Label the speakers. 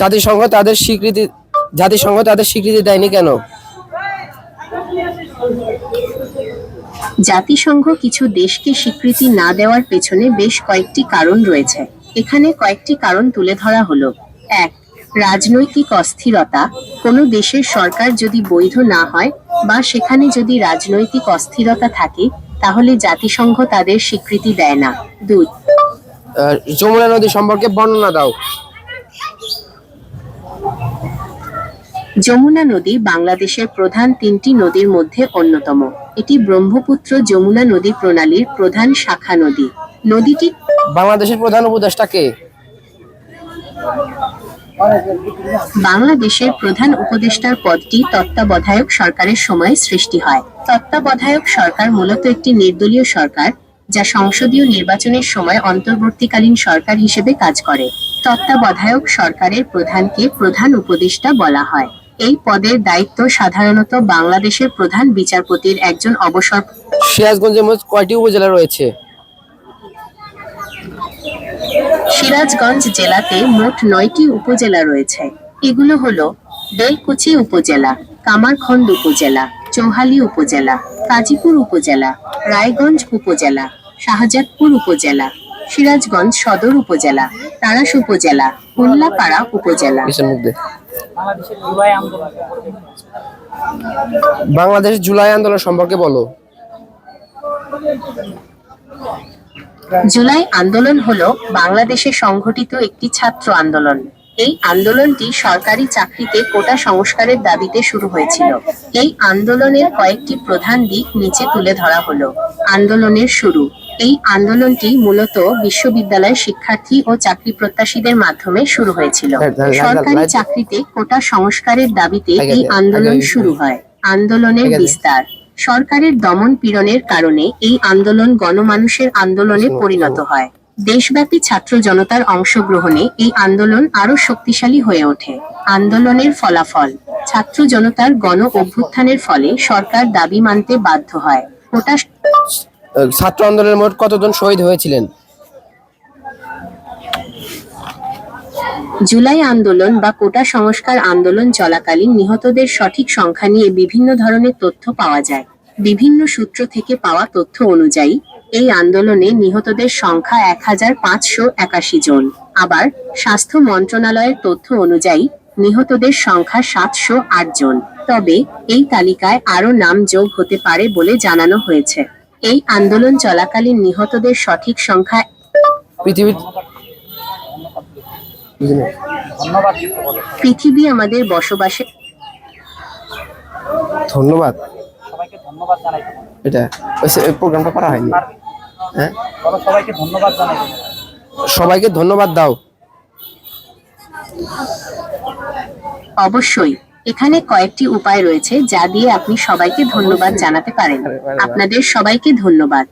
Speaker 1: জাতিসংঘ তাদের স্বীকৃতি জাতিসংঘ তাদের স্বীকৃতি দেয়নি কেন?
Speaker 2: জাতিসংঘ কিছু দেশকে স্বীকৃতি না দেওয়ার পেছনে বেশ কয়েকটি কারণ রয়েছে। এখানে কয়েকটি কারণ তুলে ধরা হলো। এক রাজনৈতিক অস্থিরতা। কোনো দেশের সরকার যদি বৈধ না হয় বা সেখানে যদি রাজনৈতিক অস্থিরতা থাকে তাহলে জাতিসংঘ তাদের স্বীকৃতি দেয় না। দুই
Speaker 1: যমুনা নদী সম্পর্কে বর্ণনা দাও।
Speaker 2: যমুনা নদী বাংলাদেশের প্রধান তিনটি নদীর মধ্যে অন্যতম। এটি ব্রহ্মপুত্র যমুনা নদী প্রণালীর প্রধান শাখা নদী। নদীটি
Speaker 1: বাংলাদেশের প্রধান উপদেষ্টা কে?
Speaker 2: বাংলাদেশের প্রধান উপদেষ্টার পদটি তত্ত্বাবধায়ক সরকারের সময় সৃষ্টি হয়। তত্ত্বাবধায়ক সরকার মূলত একটি নির্দলীয় সরকার যা সংসদীয় নির্বাচনের সময় অন্তর্বর্তীকালীন সরকার হিসেবে কাজ করে। তত্ত্বাবধায়ক সরকারের প্রধানকে প্রধান উপদেষ্টা বলা হয়। এই পদের দায়িত্ব সাধারণত বাংলাদেশের প্রধান বিচারপতির একজন অবসর
Speaker 1: সিরাজগঞ্জে মোট কয়টি উপজেলা রয়েছে?
Speaker 2: সিরাজগঞ্জ জেলাতে মোট নয়টি উপজেলা রয়েছে। এগুলো হলো বেলকুচি উপজেলা কামারখন্দ উপজেলা চৌহালি উপজেলা কাজীপুর উপজেলা রায়গঞ্জ উপজেলা শাহজাদপুর উপজেলা সিরাজগঞ্জ সদর উপজেলা তারাস উপজেলা উল্লাপাড়া উপজেলা।
Speaker 1: বাংলাদেশ জুলাই আন্দোলন সম্পর্কে বলো।
Speaker 2: জুলাই আন্দোলন হলো বাংলাদেশে সংঘটিত একটি ছাত্র আন্দোলন। এই আন্দোলনটি সরকারি চাকরিতে কোটা সংস্কারের দাবিতে শুরু হয়েছিল। এই আন্দোলনের কয়েকটি প্রধান দিক নিচে তুলে ধরা হলো। আন্দোলনের শুরু। এই আন্দোলনটি মূলত বিশ্ববিদ্যালয় শিক্ষার্থী ও চাকরি প্রত্যাশীদের মাধ্যমে শুরু হয়েছিল।
Speaker 1: হ্যাঁ, হ্যাঁ,
Speaker 2: সরকারি চাকরিতে কোটা সংস্কারের দাবিতে এই আন্দোলন শুরু হয়। আন্দোলনের বিস্তার। সরকারের দমন পীড়নের কারণে এই আন্দোলন গণমানুষের আন্দোলনে পরিণত হয়। দেশব্যাপী ছাত্র জনতার অংশগ্রহণে এই আন্দোলন আরও শক্তিশালী হয়ে ওঠে। আন্দোলনের ফলাফল। ছাত্র জনতার গণ অভ্যুত্থানের ফলে সরকার দাবি মানতে বাধ্য হয়। কোটা
Speaker 1: ছাত্র আন্দোলনের মোট কতজন শহীদ হয়েছিলেন?
Speaker 2: জুলাই আন্দোলন বা কোটা সংস্কার আন্দোলন চলাকালীন নিহতদের সঠিক সংখ্যা নিয়ে বিভিন্ন ধরনের তথ্য পাওয়া যায়। বিভিন্ন সূত্র থেকে পাওয়া তথ্য অনুযায়ী, এই আন্দোলনে নিহতদের সংখ্যা এক হাজার পাঁচশো একাশি জন। আবার, স্বাস্থ্য মন্ত্রণালয়ের তথ্য অনুযায়ী, নিহতদের সংখ্যা সাতশো আট জন। তবে, এই তালিকায় আরও নাম যোগ হতে পারে বলে জানানো হয়েছে। এই আন্দোলন চলাকালীন নিহতদের সঠিক সংখ্যা
Speaker 1: পৃথিবীর
Speaker 2: পৃথিবী আমাদের বসবাসে
Speaker 1: ধন্যবাদ।
Speaker 3: সবাইকে ধন্যবাদ জানাই
Speaker 1: এটা প্রোগ্রামটা করা হয়নি। হ্যাঁ?
Speaker 3: সবাইকে ধন্যবাদ জানাই
Speaker 1: সবাইকে ধন্যবাদ দাও।
Speaker 2: অবশ্যই। এখানে কয়েকটি উপায় রয়েছে যা দিয়ে আপনি সবাইকে ধন্যবাদ জানাতে পারেন। আপনাদের সবাইকে ধন্যবাদ।